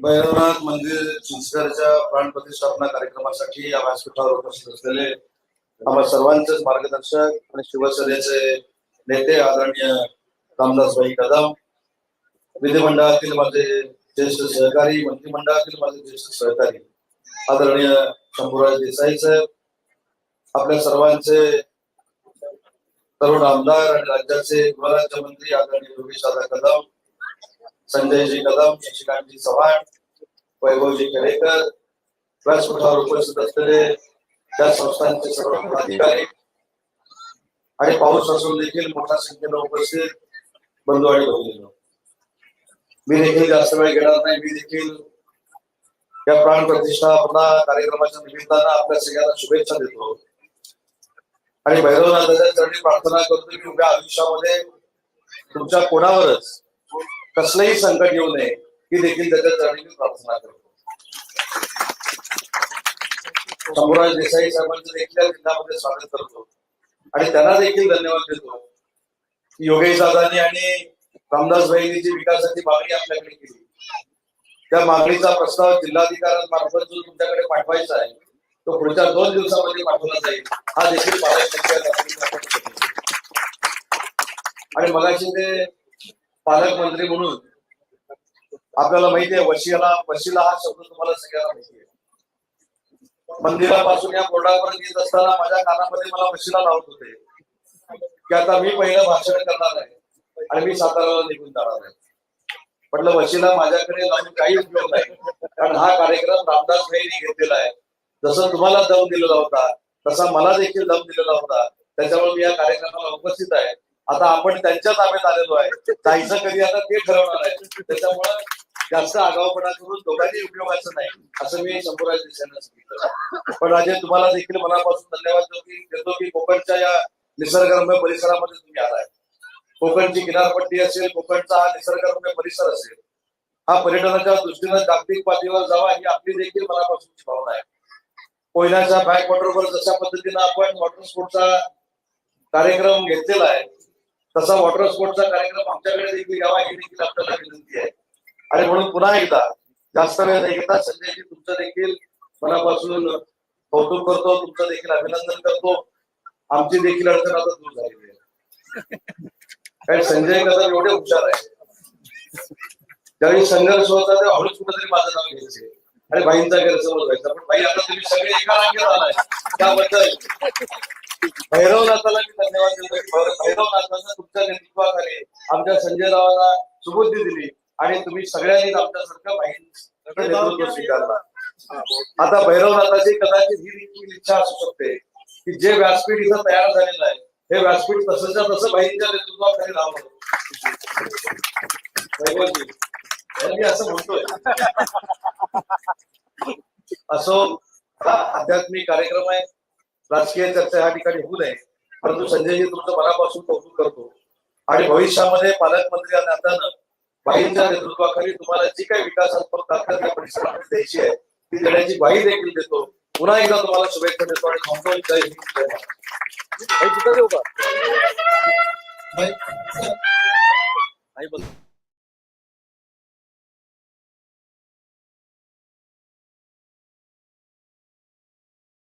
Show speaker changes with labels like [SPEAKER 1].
[SPEAKER 1] भैरवनाथ मंदिर संस्कारच्या प्राण प्रतिष्ठापना कार्यक्रमासाठी या व्यासपीठावर उपस्थित असलेले आम्हा सर्वांचेच मार्गदर्शक आणि शिवसेनेचे नेते आदरणीय रामदासभाई कदम विधिमंडळातील माझे ज्येष्ठ सहकारी मंत्रिमंडळातील माझे ज्येष्ठ सहकारी आदरणीय शंभूराज देसाई साहेब आपल्या सर्वांचे तरुण आमदार आणि राज्याचे गृहराज्यमंत्री आदरणीय योगेश दादा कदम संजयजी कदम शशिकांतजी चव्हाण वैभवजी खेडेकर व्यासपीठावर उपस्थित असलेले त्या संस्थांचे सर्व पदाधिकारी आणि पाऊस असून देखील मोठ्या संख्येनं उपस्थित बंधू आणि भगिनी मी देखील जास्त वेळ घेणार नाही. मी देखील या प्राण प्रतिष्ठापना कार्यक्रमाच्या निमित्तानं आपल्या सगळ्यांना शुभेच्छा देतो. आणि भैरवनाथाच्या चरणी प्रार्थना करतो की उभ्या आयुष्यामध्ये तुमच्या कोणावरच कसलंही संकट येऊ नये ही देखील त्याच्या चरणी प्रार्थना करतो. शंभूराज देसाई साहेबांचं देखील या जिल्ह्यामध्ये स्वागत करतो. आणि त्यांना देखील धन्यवाद देतो. योगेश दादानी आणि रामदास भाईनी जी विकासाची मागणी आपल्याकडे केली त्या मागणीचा प्रस्ताव जिल्हाधिकाऱ्यांमार्फत जो तुमच्याकडे पाठवायचा आहे तो पुढच्या दोन दिवसामध्ये पाठवला जाईल हा देखील आणि मगाशी ते पालकमंत्री म्हणून. आपल्याला माहिती आहे वशिला वशिला हा शब्द तुम्हाला सगळ्यांना माहिती आहे मंदिरापासून या बोर्डापर्यंत येत असताना माझ्या कानामध्ये मला वशिला लावत होते. की आता मी पहिलं भाषण करणार आहे आणि मी साताऱ्याला निघून जाणार आहे. म्हटलं वशिला माझ्याकडे लावून काही उपयोग नाही. कारण हा कार्यक्रम रामदास भाईने घेतलेला आहे. जसं तुम्हाला दम दिलेला होता तसा मला देखील दम दिलेला होता. त्याच्यामुळे मी या कार्यक्रमाला उपस्थित आहे. आता आपण त्यांच्या ताब्यात आलेलो आहे. जायचं कधी आता ते ठरवणार आहे. त्याच्यामुळे जास्त आगाऊपणा करून दोघांनी उपयोगाचं नाही असं मी शंभूराज देसाईंना सांगितलं. पण राजे तुम्हाला देखील मनापासून धन्यवाद देतो की कोकणच्या या निसर्गरम्य परिसरामध्ये तुम्ही आलाय. कोकणची किनारपट्टी असेल कोकणचा हा निसर्गरम्य परिसर असेल हा पर्यटनाच्या दृष्टीनं जागतिक पातळीवर जावा ही आपली देखील मनापासूनची भावना आहे. कोयनाच्या बॅकवॉटरवर जशा पद्धतीनं आपण वॉटर स्पोर्टचा कार्यक्रम घेतलेला आहे तसा वॉटर स्पोर्टचा कार्यक्रम आमच्याकडे देखील यावा ही देखील आपल्याला विनंती आहे. आणि म्हणून पुन्हा एकदा जास्त वेळ नाही एकदा संजयजी तुमचं देखील मनापासून कौतुक करतो तुमचं देखील अभिनंदन करतो. आमची देखील अडचण आता दूर झालेली आहे. कारण संजय कदम एवढे हुशार आहे ज्यावेळी संघर्ष होता तेव्हा हळूच कुठेतरी माझं नाव घ्यायचे. आणि भाईंचा गैरसमज व्हायचा. पण भाई आता तुम्ही सगळे एका रांगेत आलाय. त्याबद्दल भैरवनाथाला मी धन्यवाद देतो की भैर- भैरवनाथानं तुमच्या नेतृत्वाखाली आमच्या संजय रावांना सुबुद्धी दिली आणि तुम्ही सगळ्यांनीच आमच्यासारखं भाईंचं नेतृत्व स्वीकारला. आता भैरवनाथाची कदाचित ही देखील इच्छा असू शकते की जे व्यासपीठ इथं तयार झालेलं आहे हे व्यासपीठ तसंच्या तसं भाईंच्या नेतृत्वाखाली राहावं. मी असं म्हणतोय. असो हा आध्यात्मिक कार्यक्रम आहे. राजकीय चर्चा या ठिकाणी होऊ नये. परंतु संजयजी तुमचं मनापासून कौतुक करतो. आणि भविष्यामध्ये पालकमंत्री या नात्यानं बाईंच्या नेतृत्वाखाली तुम्हाला जी काही विकासात्मक या परिसरामध्ये द्यायची आहे ती देण्याची ग्वाही देखील देतो. पुन्हा एकदा तुम्हाला शुभेच्छा देतो आणि थांबतो बाई,
[SPEAKER 2] नाही बघ.